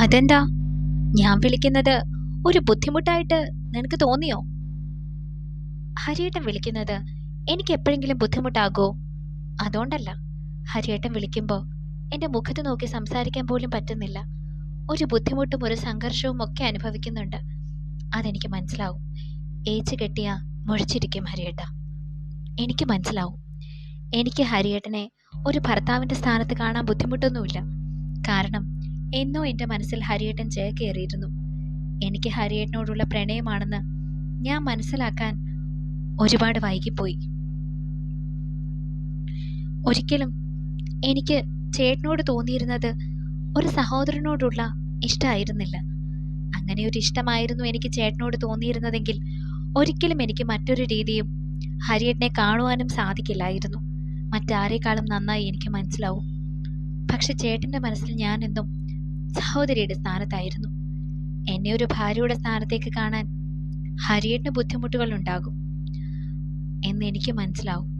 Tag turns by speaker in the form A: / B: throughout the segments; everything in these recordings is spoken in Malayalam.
A: അതെന്താ? ഞാൻ വിളിക്കുന്നത് ഒരു ബുദ്ധിമുട്ടായിട്ട് നിനക്ക് തോന്നിയോ? ഹരിയേട്ടൻ വിളിക്കുന്നത് എനിക്ക് എപ്പോഴെങ്കിലും ബുദ്ധിമുട്ടാകോ? അതുകൊണ്ടല്ല. ഹരിയേട്ടൻ വിളിക്കുമ്പോൾ എന്റെ മുഖത്ത് നോക്കി സംസാരിക്കാൻ പോലും പറ്റുന്നില്ല. ഒരു ബുദ്ധിമുട്ടും ഒരു സംഘർഷവും ഒക്കെ അനുഭവിക്കുന്നുണ്ട്. അതെനിക്ക് മനസ്സിലാവും. ഏച്ച് കെട്ടിയ മുഴിച്ചിരിക്കും ഹരിയേട്ട. എനിക്ക് മനസ്സിലാവും. എനിക്ക് ഹരിയേട്ടനെ ഒരു ഭർത്താവിന്റെ സ്ഥാനത്ത് കാണാൻ ബുദ്ധിമുട്ടൊന്നുമില്ല. കാരണം എന്നോ എന്റെ മനസ്സിൽ ഹരിയേട്ടൻ ചേക്കേറിയിരുന്നു. എനിക്ക് ഹരിയേട്ടനോടുള്ള പ്രണയമാണെന്ന് ഞാൻ മനസ്സിലാക്കാൻ ഒരുപാട് വൈകിപ്പോയി. ഒരിക്കലും എനിക്ക് ചേട്ടനോട് തോന്നിയിരുന്നത് ഒരു സഹോദരനോടുള്ള ഇഷ്ടമായിരുന്നില്ല അങ്ങനെ ഒരു ഇഷ്ടമായിരുന്നു എനിക്ക് ചേട്ടനോട് തോന്നിയിരുന്നതെങ്കിൽ ഒരിക്കലും എനിക്ക് മറ്റൊരു രീതിയും ഹരിയേട്ടനെ കാണുവാനും സാധിക്കില്ലായിരുന്നു. മറ്റാരേക്കാളും നന്നായി എനിക്ക് മനസ്സിലാവും. പക്ഷെ ചേട്ടന്റെ മനസ്സിൽ ഞാൻ എന്നും സഹോദരിയുടെ സ്ഥാനത്തായിരുന്നു. എന്നെ ഒരു ഭാര്യയുടെ സ്ഥാനത്തേക്ക് കാണാൻ ഹരിയേട്ടിന് ബുദ്ധിമുട്ടുകൾ ഉണ്ടാകും എന്ന് എനിക്ക് മനസ്സിലാവും.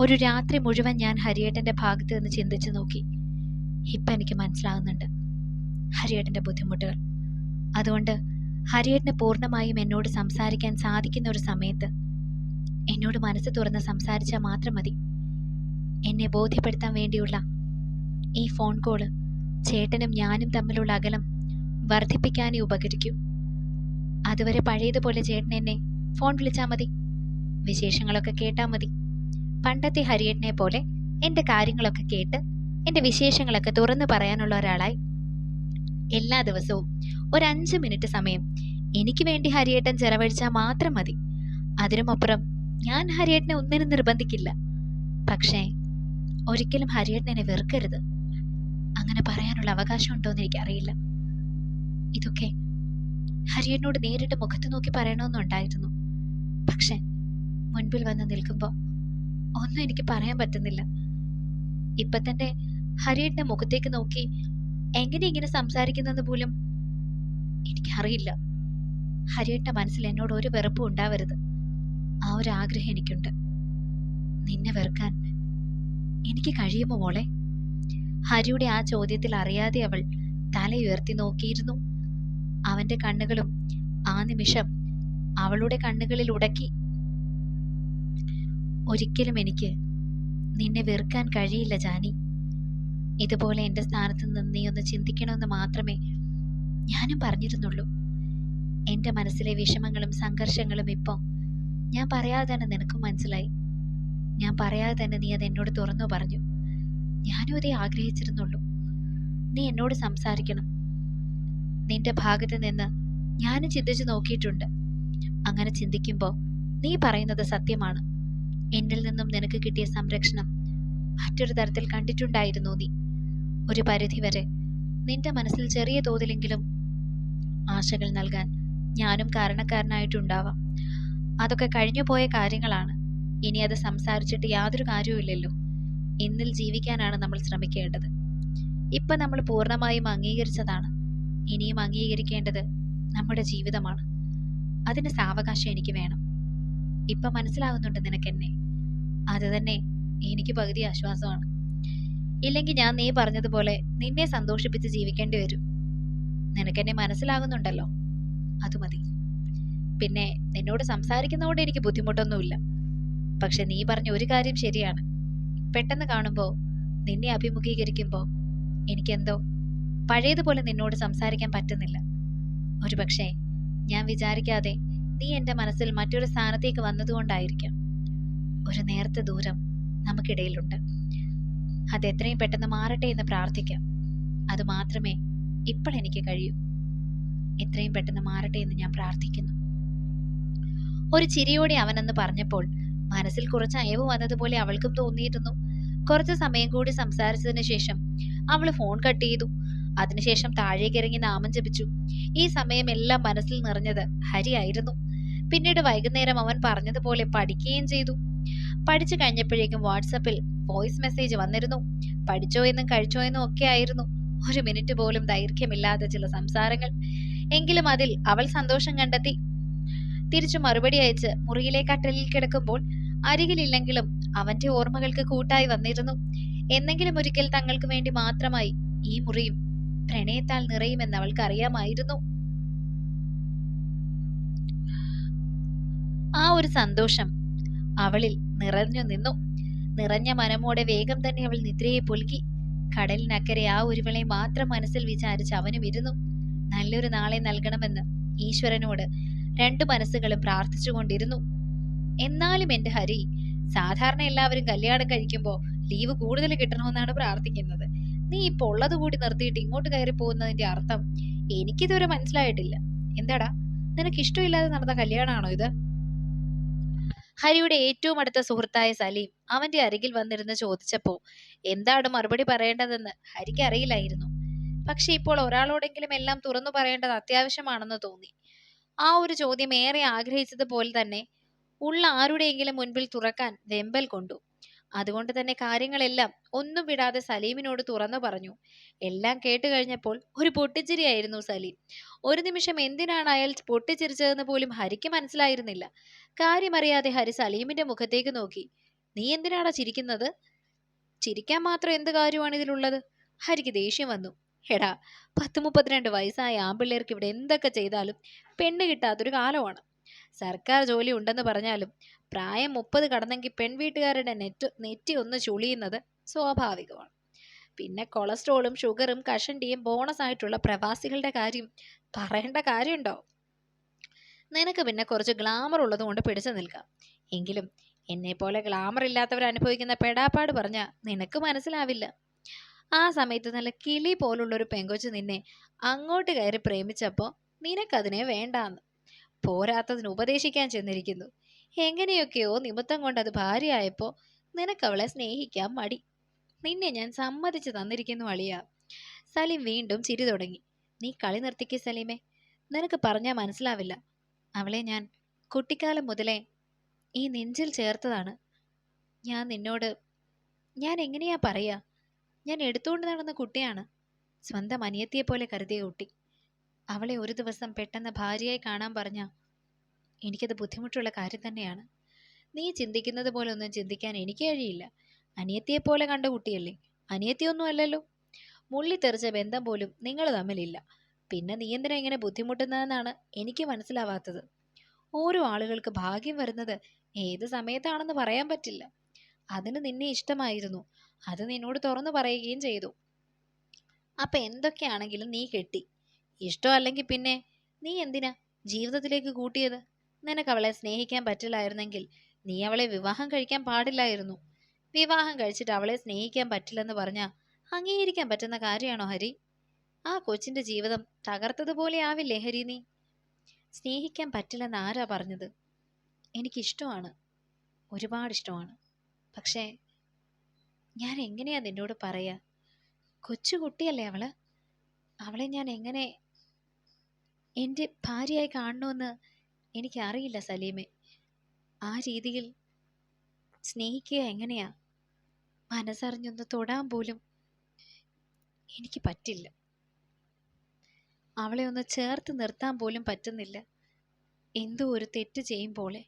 A: ഒരു രാത്രി മുഴുവൻ ഞാൻ ഹരിയേട്ടന്റെ ഭാഗത്ത് നിന്ന് ചിന്തിച്ചു നോക്കി. ഇപ്പം എനിക്ക് മനസ്സിലാകുന്നുണ്ട് ഹരിയേട്ടന്റെ ബുദ്ധിമുട്ടുകൾ. അതുകൊണ്ട് ഹരിയേട്ടന് പൂർണമായും എന്നോട് സംസാരിക്കാൻ സാധിക്കുന്ന ഒരു സമയത്ത് എന്നോട് മനസ്സ് തുറന്ന് സംസാരിച്ചാൽ മാത്രം മതി. എന്നെ ബോധ്യപ്പെടുത്താൻ വേണ്ടിയുള്ള ഈ ഫോൺ കോൾ ചേട്ടനും ഞാനും തമ്മിലുള്ള അകലം വർദ്ധിപ്പിക്കാനേ ഉപകരിക്കൂ. അതുവരെ പഴയതുപോലെ ചേട്ടൻ എന്നെ ഫോൺ വിളിച്ചാൽ മതി. വിശേഷങ്ങളൊക്കെ കേട്ടാൽ മതി. പണ്ടത്തെ ഹരിയേട്ടനെ പോലെ എന്റെ കാര്യങ്ങളൊക്കെ കേട്ട് എന്റെ വിശേഷങ്ങളൊക്കെ തുറന്നു പറയാനുള്ള ഒരാളായി. എല്ലാ ദിവസവും ഒരു അഞ്ച് മിനിറ്റ് സമയം എനിക്ക് വേണ്ടി ഹരിയേട്ടൻ ചെലവഴിച്ചാൽ മാത്രം മതി. അതിനുമപ്പുറം ഞാൻ ഹരിയേട്ടനെ ഒന്നിനും നിർബന്ധിക്കില്ല. പക്ഷേ ഒരിക്കലും ഹരിയേട്ടനെ വെറുക്കരുത്. അങ്ങനെ പറയാനുള്ള അവകാശം ഉണ്ടോ എന്ന് എനിക്കറിയില്ല. ഇതൊക്കെ ഹരിയനോട് നേരിട്ട് മുഖത്ത് നോക്കി പറയണമെന്നുണ്ടായിരുന്നു പക്ഷെ മുൻപിൽ വന്ന് നിൽക്കുമ്പോൾ ഒന്നും എനിക്ക് പറയാൻ പറ്റുന്നില്ല. ഇപ്പൊ തന്നെ ഹരിയുടെ മുഖത്തേക്ക് നോക്കി എങ്ങനെ ഇങ്ങനെ സംസാരിക്കുന്നെന്ന് പോലും എനിക്കറിയില്ല. ഹരിയുടെ മനസ്സിൽ എന്നോട് ഒരു വെറുപ്പും ഉണ്ടാവരുത്. ആ ഒരു ആഗ്രഹം എനിക്കുണ്ട്. നിന്നെ വെറുക്കാൻ എനിക്ക് കഴിയുമോ മോളെ? ഹരിയുടെ ആ ചോദ്യത്തിൽ അറിയാതെ അവൾ തലയുയർത്തി നോക്കിയിരുന്നു. അവന്റെ കണ്ണുകളും ആ നിമിഷം അവളുടെ കണ്ണുകളിൽ ഉടക്കി. ഒരിക്കലും എനിക്ക് നിന്നെ വെറുക്കാൻ കഴിയില്ല ജാനി. ഇതുപോലെ എന്റെ സ്ഥാനത്ത് നിന്ന് നീ ഒന്ന് ചിന്തിക്കണമെന്ന് മാത്രമേ ഞാനും പറഞ്ഞിരുന്നുള്ളൂ. എന്റെ മനസ്സിലെ വിഷമങ്ങളും സംഘർഷങ്ങളും ഇപ്പോൾ ഞാൻ പറയാതെ തന്നെ നിനക്കും മനസ്സിലായി. ഞാൻ പറയാതെ തന്നെ നീ അത് എന്നോട് തുറന്നു പറഞ്ഞു. ഞാനും അതേ ആഗ്രഹിച്ചിരുന്നുള്ളൂ. നീ എന്നോട് സംസാരിക്കണം. നിന്റെ ഭാഗത്ത് നിന്ന് ഞാനും ചിന്തിച്ചു നോക്കിയിട്ടുണ്ട്. അങ്ങനെ ചിന്തിക്കുമ്പോൾ നീ പറയുന്നത് സത്യമാണ്. എന്നിൽ നിന്നും നിനക്ക് കിട്ടിയ സംരക്ഷണം മറ്റൊരു തരത്തിൽ കണ്ടിട്ടുണ്ടായിരുന്നു നീ. ഒരു പരിധിവരെ നിന്റെ മനസ്സിൽ ചെറിയ തോതിലെങ്കിലും ആശകൾ നൽകാൻ ഞാനും കാരണക്കാരനായിട്ടുണ്ടാവാം. അതൊക്കെ കഴിഞ്ഞു പോയ കാര്യങ്ങളാണ്. ഇനി അത് സംസാരിച്ചിട്ട് യാതൊരു കാര്യവുമില്ലല്ലോ. ഇന്നിൽ ജീവിക്കാനാണ് നമ്മൾ ശ്രമിക്കേണ്ടത്. ഇപ്പൊ നമ്മൾ പൂർണമായും അംഗീകരിച്ചതാണ്. ഇനിയും അംഗീകരിക്കേണ്ടത് നമ്മുടെ ജീവിതമാണ്. അതിന് സാവകാശം എനിക്ക് വേണം. ഇപ്പൊ മനസ്സിലാവുന്നുണ്ട് നിനക്കെന്നെ. അത് തന്നെ എനിക്ക് പകുതി ആശ്വാസമാണ്. ഇല്ലെങ്കിൽ ഞാൻ നീ പറഞ്ഞതുപോലെ നിന്നെ സന്തോഷിപ്പിച്ച് ജീവിക്കേണ്ടി വരും. നിനക്കെന്നെ മനസ്സിലാകുന്നുണ്ടല്ലോ. അത് മതി. പിന്നെ നിന്നോട് സംസാരിക്കുന്നതുകൊണ്ട് എനിക്ക് ബുദ്ധിമുട്ടൊന്നുമില്ല. പക്ഷെ നീ പറഞ്ഞ ഒരു കാര്യം ശരിയാണ്. പെട്ടെന്ന് കാണുമ്പോൾ നിന്നെ അഭിമുഖീകരിക്കുമ്പോൾ എനിക്കെന്തോ പഴയതുപോലെ നിന്നോട് സംസാരിക്കാൻ പറ്റുന്നില്ല. ഒരുപക്ഷെ ഞാൻ വിചാരിക്കാതെ നീ എന്റെ മനസ്സിൽ മറ്റൊരു സ്ഥാനത്തേക്ക് വന്നതുകൊണ്ടായിരിക്കാം. ഒരു നേരത്തെ ദൂരം നമുക്കിടയിലുണ്ട്. അത് എത്രയും പെട്ടെന്ന് മാറട്ടെ എന്ന് പ്രാർത്ഥിക്കാം. അത് മാത്രമേ ഇപ്പോൾ എനിക്ക് കഴിയൂ. എത്രയും പെട്ടെന്ന് മാറട്ടെ എന്ന് ഞാൻ പ്രാർത്ഥിക്കുന്നു. ഒരു ചിരിയോടെ അവനെന്ന് പറഞ്ഞപ്പോൾ മനസ്സിൽ കുറച്ച് അയവ് വന്നതുപോലെ അവൾക്കും തോന്നിയിരുന്നു. കുറച്ച് സമയം കൂടി സംസാരിച്ചതിന് ശേഷം അവൾ ഫോൺ കട്ട് ചെയ്തു. അതിനുശേഷം താഴേക്ക് ഇറങ്ങി നാമം ജപിച്ചു. ഈ സമയം എല്ലാം മനസ്സിൽ നിറഞ്ഞത് ഹരിയായിരുന്നു. പിന്നീട് വൈകുന്നേരം അവൻ പറഞ്ഞതുപോലെ പഠിക്കുകയും ചെയ്തു. പഠിച്ചു കഴിഞ്ഞപ്പോഴേക്കും വാട്സപ്പിൽ വോയിസ് മെസ്സേജ് വന്നിരുന്നു. പഠിച്ചോ എന്നും കഴിച്ചോ എന്നും ഒക്കെ ആയിരുന്നു. ഒരു മിനിറ്റ് പോലും ദൈർഘ്യമില്ലാത്ത ചില സംസാരങ്ങൾ. എങ്കിലും അതിൽ അവൾ സന്തോഷം കണ്ടെത്തി. തിരിച്ചു മറുപടി അയച്ച് മുറിയിലെ കട്ടലിൽ കിടക്കുമ്പോൾ അരികിലില്ലെങ്കിലും അവന്റെ ഓർമ്മകൾക്ക് കൂട്ടായി വന്നിരുന്നു. എന്നെങ്കിലും ഒരിക്കൽ തങ്ങൾക്ക് വേണ്ടി മാത്രമായി ഈ മുറിയും പ്രണയത്താൽ നിറയുമെന്ന് അവൾക്ക് അറിയാമായിരുന്നു. ആ ഒരു സന്തോഷം അവളിൽ നിറഞ്ഞു നിന്നു. നിറഞ്ഞ മനമോടെ വേഗം തന്നെ അവൾ നിദ്രയെ പൊലുകി കടലിനക്കരെ ആ ഒരുവളെ മാത്രം മനസ്സിൽ വിചാരിച്ച് അവനും ഇരുന്നു. നല്ലൊരു നാളെ നൽകണമെന്ന് ഈശ്വരനോട് രണ്ടു മനസ്സുകളും പ്രാർത്ഥിച്ചുകൊണ്ടിരുന്നു. എന്നാലും എന്റെ ഹരി സാധാരണ എല്ലാവരും കല്യാണം കഴിക്കുമ്പോൾ ലീവ് കൂടുതൽ കിട്ടണമെന്നാണ് പ്രാർത്ഥിക്കുന്നത്. നീ ഇപ്പോൾ ഉള്ളത് കൂടി നിർത്തിയിട്ട് ഇങ്ങോട്ട് കയറി പോകുന്നതിന്റെ അർത്ഥം എനിക്കിതുവരെ മനസ്സിലായിട്ടില്ല. എന്താടാ? നിനക്ക് ഇഷ്ടമില്ലാതെ നടന്ന കല്യാണമാണോ ഇത്? ഹരിയുടെ ഏറ്റവും അടുത്ത സുഹൃത്തായ സലീം അവന്റെ അരികിൽ വന്നിരുന്ന് ചോദിച്ചപ്പോ എന്താണ് മറുപടി പറയേണ്ടതെന്ന് ഹരിക്ക് അറിയില്ലായിരുന്നു. പക്ഷെ ഇപ്പോൾ ഒരാളോടെങ്കിലും എല്ലാം തുറന്നു പറയേണ്ടത് അത്യാവശ്യമാണെന്ന് തോന്നി. ആ ഒരു ചോദ്യം ഏറെ ആഗ്രഹിച്ചതുപോലെ തന്നെ ഉള്ള ആരുടെയെങ്കിലും മുൻപിൽ തുറക്കാൻ വെമ്പൽ കൊണ്ടു. അതുകൊണ്ട് തന്നെ കാര്യങ്ങളെല്ലാം ഒന്നും വിടാതെ സലീമിനോട് തുറന്നു പറഞ്ഞു. എല്ലാം കേട്ട് കഴിഞ്ഞപ്പോൾ ഒരു പൊട്ടിച്ചിരിയായിരുന്നു സലീം. ഒരു നിമിഷം എന്തിനാണ് അയാൾ പൊട്ടിച്ചിരിച്ചതെന്ന് പോലും ഹരിക്ക് മനസ്സിലായിരുന്നില്ല. കാര്യമറിയാതെ ഹരി സലീമിന്റെ മുഖത്തേക്ക് നോക്കി. നീ എന്തിനാടാ ചിരിക്കുന്നത്? ചിരിക്കാൻ മാത്രം എന്ത് കാര്യമാണ് ഇതിലുള്ളത്? ഹരിക്ക് ദേഷ്യം വന്നു. എടാ പത്ത് മുപ്പത്തിരണ്ട് വയസ്സായ ആമ്പിള്ളേർക്ക് ഇവിടെ എന്തൊക്കെ ചെയ്താലും പെണ്ണ് കിട്ടാത്തൊരു കാലമാണ്. സർക്കാർ ജോലി ഉണ്ടെന്ന് പറഞ്ഞാലും പ്രായം മുപ്പത് കടന്നെങ്കിൽ പെൺവീട്ടുകാരുടെ നെറ്റ് നെറ്റി ഒന്ന് ചുളിയുന്നത് സ്വാഭാവികമാണ്. പിന്നെ കൊളസ്ട്രോളും ഷുഗറും കഷണ്ടിയും ബോണസ് ആയിട്ടുള്ള പ്രവാസികളുടെ കാര്യം പറയേണ്ട കാര്യമുണ്ടോ? നിനക്ക് പിന്നെ കുറച്ച് ഗ്ലാമർ ഉള്ളത് കൊണ്ട് പിടിച്ചു നിൽക്കാം. എങ്കിലും എന്നെ പോലെ ഗ്ലാമർ ഇല്ലാത്തവർ അനുഭവിക്കുന്ന പെടാപ്പാട് പറഞ്ഞ നിനക്ക് മനസ്സിലാവില്ല. ആ സമയത്ത് നല്ല കിളി പോലുള്ള ഒരു പെങ്കൊച്ച് നിന്നെ അങ്ങോട്ട് കയറി പ്രേമിച്ചപ്പോ നിനക്കതിനെ വേണ്ടാന്ന്. പോരാത്തതിന് ഉപദേശിക്കാൻ ചെന്നിരിക്കുന്നു. എങ്ങനെയൊക്കെയോ നിമിത്തം കൊണ്ട് അത് ഭാര്യയായപ്പോ നിനക്കവളെ സ്നേഹിക്കാൻ മടി. നിന്നെ ഞാൻ സമ്മതിച്ചു തന്നിരിക്കുന്നു അളിയ. സലീം വീണ്ടും ചിരി തുടങ്ങി. നീ കളി നിർത്തിക്ക് സലീമേ. നിനക്ക് പറഞ്ഞാൽ മനസ്സിലാവില്ല. അവളെ ഞാൻ കുട്ടിക്കാലം മുതലേ ഈ നെഞ്ചിൽ ചേർത്തതാണ്. ഞാൻ നിന്നോട് ഞാൻ എങ്ങനെയാ പറയാ? ഞാൻ എടുത്തുകൊണ്ട് നടന്ന കുട്ടിയാണ്. സ്വന്തം അനിയത്തിയെ പോലെ കരുതിയ കുട്ടി. അവളെ ഒരു ദിവസം പെട്ടെന്ന് ഭാര്യയായി കാണാൻ പറഞ്ഞ എനിക്കത് ബുദ്ധിമുട്ടുള്ള കാര്യം തന്നെയാണ്. നീ ചിന്തിക്കുന്നത് പോലെ ഒന്നും ചിന്തിക്കാൻ എനിക്ക് കഴിയില്ല. അനിയത്തിയെ പോലെ കണ്ട കുട്ടിയല്ലേ? അനിയത്തിയൊന്നും അല്ലല്ലോ. മുള്ളി തെറിച്ച ബന്ധം പോലും നിങ്ങൾ തമ്മിലില്ല. പിന്നെ നീ എന്തിനാ ഇങ്ങനെ ബുദ്ധിമുട്ടുന്നതെന്നാണ് എനിക്ക് മനസ്സിലാവാത്തത്. ഓരോ ആളുകൾക്ക് ഭാഗ്യം വരുന്നത് ഏത് സമയത്താണെന്ന് പറയാൻ പറ്റില്ല. അതിന് നിന്നെ ഇഷ്ടമായിരുന്നു. അത് നിന്നോട് തുറന്നു പറയുകയും ചെയ്തു. അപ്പൊ എന്തൊക്കെയാണെങ്കിലും നീ കെട്ടി. ഇഷ്ടമല്ലെങ്കിൽ പിന്നെ നീ എന്തിനാ ജീവിതത്തിലേക്ക് കൂട്ടിയത്? നിനക്ക് അവളെ സ്നേഹിക്കാൻ പറ്റില്ലായിരുന്നെങ്കിൽ നീ അവളെ വിവാഹം കഴിക്കാൻ പാടില്ലായിരുന്നു. വിവാഹം കഴിച്ചിട്ട് അവളെ സ്നേഹിക്കാൻ പറ്റില്ലെന്ന് പറഞ്ഞാ അംഗീകരിക്കാൻ പറ്റുന്ന കാര്യമാണോ ഹരി? ആ കൊച്ചിന്റെ ജീവിതം തകർത്തതുപോലെ ആവില്ലേ ഹരി നീ? സ്നേഹിക്കാൻ പറ്റില്ലെന്ന് ആരാ പറഞ്ഞത്? എനിക്കിഷ്ടമാണ്. ഒരുപാട് ഇഷ്ടമാണ്. പക്ഷേ ഞാൻ എങ്ങനെയാ നിന്നോട് പറയാ? കൊച്ചു കുട്ടിയല്ലേ അവൾ? അവളെ ഞാൻ എങ്ങനെ എന്റെ ഭാര്യയായി കാണണമെന്ന് എനിക്കറിയില്ല സലീമെ. ആ രീതിയിൽ സ്നേഹിക്കുക എങ്ങനെയാ? മനസ്സറിഞ്ഞൊന്ന് തൊടാൻ പോലും എനിക്ക് പറ്റില്ല. അവളെ ഒന്ന് ചേർത്ത് നിർത്താൻ പോലും പറ്റുന്നില്ല. എന്തോ ഒരു തെറ്റ് ചെയ്യുമ്പോളെ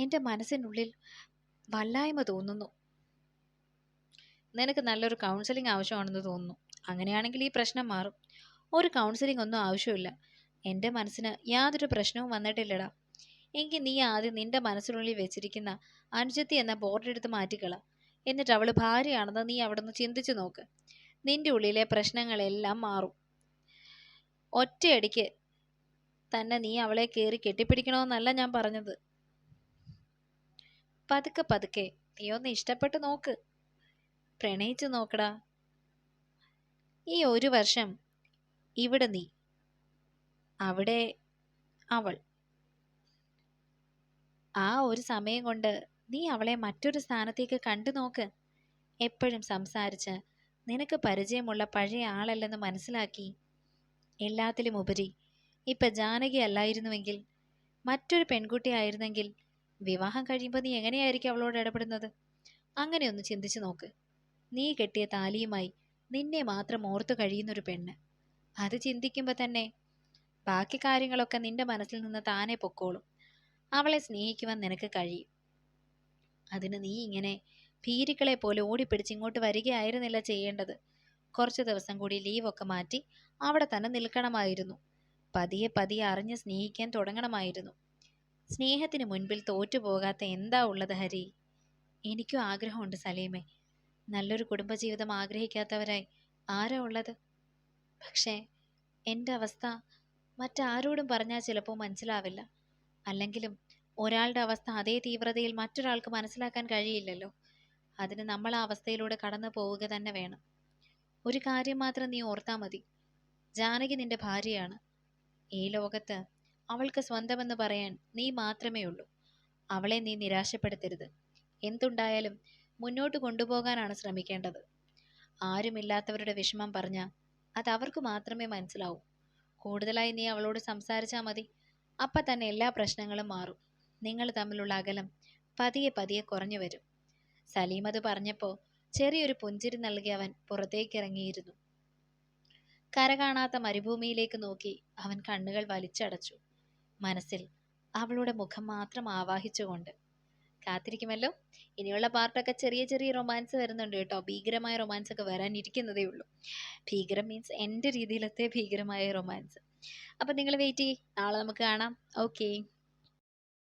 A: എന്റെ മനസ്സിനുള്ളിൽ വല്ലായ്മ തോന്നുന്നു. നിനക്ക് നല്ലൊരു കൗൺസിലിംഗ് ആവശ്യമാണെന്ന് തോന്നുന്നു. അങ്ങനെയാണെങ്കിൽ ഈ പ്രശ്നം മാറും. ഒരു കൗൺസിലിംഗ് ഒന്നും ആവശ്യമില്ല. എന്റെ മനസ്സിന് യാതൊരു പ്രശ്നവും വന്നിട്ടില്ലടാ. എങ്കിൽ നീ ആദ്യം നിന്റെ മനസ്സിനുള്ളിൽ വെച്ചിരിക്കുന്ന അനുജത്തി എന്ന ബോർഡെടുത്ത് മാറ്റിക്കള. എന്നിട്ട് അവൾ ഭാര്യയാണെന്ന് നീ അവിടുന്ന് ചിന്തിച്ചു നോക്ക്. നിന്റെ ഉള്ളിലെ പ്രശ്നങ്ങളെല്ലാം മാറും. ഒറ്റയടിക്ക് തന്നെ നീ അവളെ കയറി കെട്ടിപ്പിടിക്കണമെന്നല്ല ഞാൻ പറഞ്ഞത്. പതുക്കെ പതുക്കെ നീ ഒന്ന് ഇഷ്ടപ്പെട്ട് നോക്ക്. പ്രണയിച്ചു നോക്കടാ. ഈ ഒരു വർഷം ഇവിടെ നീ. അവിടെ അവൾ. ആ ഒരു സമയം കൊണ്ട് നീ അവളെ മറ്റൊരു സ്ഥാനത്തേക്ക് കണ്ടു നോക്ക്. എപ്പോഴും സംസാരിച്ച് നിനക്ക് പരിചയമുള്ള പഴയ ആളല്ലെന്ന് മനസ്സിലാക്കി. എല്ലാത്തിലും ഉപരി ഇപ്പൊ ജാനകി അല്ലായിരുന്നുവെങ്കിൽ മറ്റൊരു പെൺകുട്ടിയായിരുന്നെങ്കിൽ വിവാഹം കഴിയുമ്പോൾ നീ എങ്ങനെയായിരിക്കും അവളോട് ഇടപെടുന്നത്? അങ്ങനെ ഒന്ന് ചിന്തിച്ചു നോക്ക്. നീ കെട്ടിയ താലിയുമായി നിന്നെ മാത്രം ഓർത്തു കഴിയുന്നൊരു പെണ്ണ്. അത് ചിന്തിക്കുമ്പോൾ തന്നെ ബാക്കി കാര്യങ്ങളൊക്കെ നിന്റെ മനസ്സിൽ നിന്ന് താനെ പൊക്കോളും. അവളെ സ്നേഹിക്കുവാൻ നിനക്ക് കഴിയും. അതിന് നീ ഇങ്ങനെ ഭീരുക്കളെ പോലെ ഓടിപ്പിടിച്ച് ഇങ്ങോട്ട് വരികയായിരുന്നില്ല ചെയ്യേണ്ടത്. കുറച്ച് ദിവസം കൂടി ലീവൊക്കെ മാറ്റി അവിടെ തന്നെ നിൽക്കണമായിരുന്നു. പതിയെ പതിയെ അറിഞ്ഞ് സ്നേഹിക്കാൻ തുടങ്ങണമായിരുന്നു. സ്നേഹത്തിന് മുൻപിൽ തോറ്റുപോകാത്ത എന്താ ഉള്ളത് ഹരി? എനിക്കും ആഗ്രഹമുണ്ട് സലീമെ. നല്ലൊരു കുടുംബജീവിതം ആഗ്രഹിക്കാത്തവരായി ആരാ ഉള്ളത്? പക്ഷേ എന്റെ അവസ്ഥ മറ്റാരോടും പറഞ്ഞാൽ ചിലപ്പോൾ മനസ്സിലാവില്ല. അല്ലെങ്കിലും ഒരാളുടെ അവസ്ഥ അതേ തീവ്രതയിൽ മറ്റൊരാൾക്ക് മനസ്സിലാക്കാൻ കഴിയില്ലല്ലോ. അതിന് നമ്മൾ ആ അവസ്ഥയിലൂടെ കടന്നു പോവുക തന്നെ വേണം. ഒരു കാര്യം മാത്രം നീ ഓർത്താൽ മതി. ജാനകി നിന്റെ ഭാര്യയാണ്. ഈ ലോകത്ത് അവൾക്ക് സ്വന്തമെന്ന് പറയാൻ നീ മാത്രമേ ഉള്ളൂ. അവളെ നീ നിരാശപ്പെടുത്തരുത്. എന്തുണ്ടായാലും മുന്നോട്ട് കൊണ്ടുപോകാനാണ് ശ്രമിക്കേണ്ടത്. ആരുമില്ലാത്തവരുടെ വിഷമം പറഞ്ഞാൽ അത് അവർക്ക് മാത്രമേ മനസ്സിലാവൂ. കൂടുതലായി നീ അവളോട് സംസാരിച്ചാൽ മതി. അപ്പം തന്നെ എല്ലാ പ്രശ്നങ്ങളും മാറും. നിങ്ങൾ തമ്മിലുള്ള അകലം പതിയെ പതിയെ കുറഞ്ഞു വരും. സലീം അത് പറഞ്ഞപ്പോൾ ചെറിയൊരു പുഞ്ചിരി നൽകി അവൻ പുറത്തേക്കിറങ്ങിയിരുന്നു. കര കാണാത്ത മരുഭൂമിയിലേക്ക് നോക്കി അവൻ കണ്ണുകൾ വലിച്ചടച്ചു. മനസ്സിൽ അവളുടെ മുഖം മാത്രം ആവാഹിച്ചുകൊണ്ട് കാത്തിരിക്കുമല്ലോ. ഇനിയുള്ള പാർട്ടൊക്കെ ചെറിയ ചെറിയ റൊമാൻസ് വരുന്നുണ്ട് കേട്ടോ. ഭീകരമായ റൊമാൻസ് ഒക്കെ വരാനിരിക്കുന്നതേ ഉള്ളൂ. ഭീകരം മീൻസ് എന്റെ രീതിയിലത്തെ ഭീകരമായ റൊമാൻസ്. അപ്പം നിങ്ങൾ വെയിറ്റ് ചെയ്യ്. നാളെ നമുക്ക് കാണാം. ഓക്കേ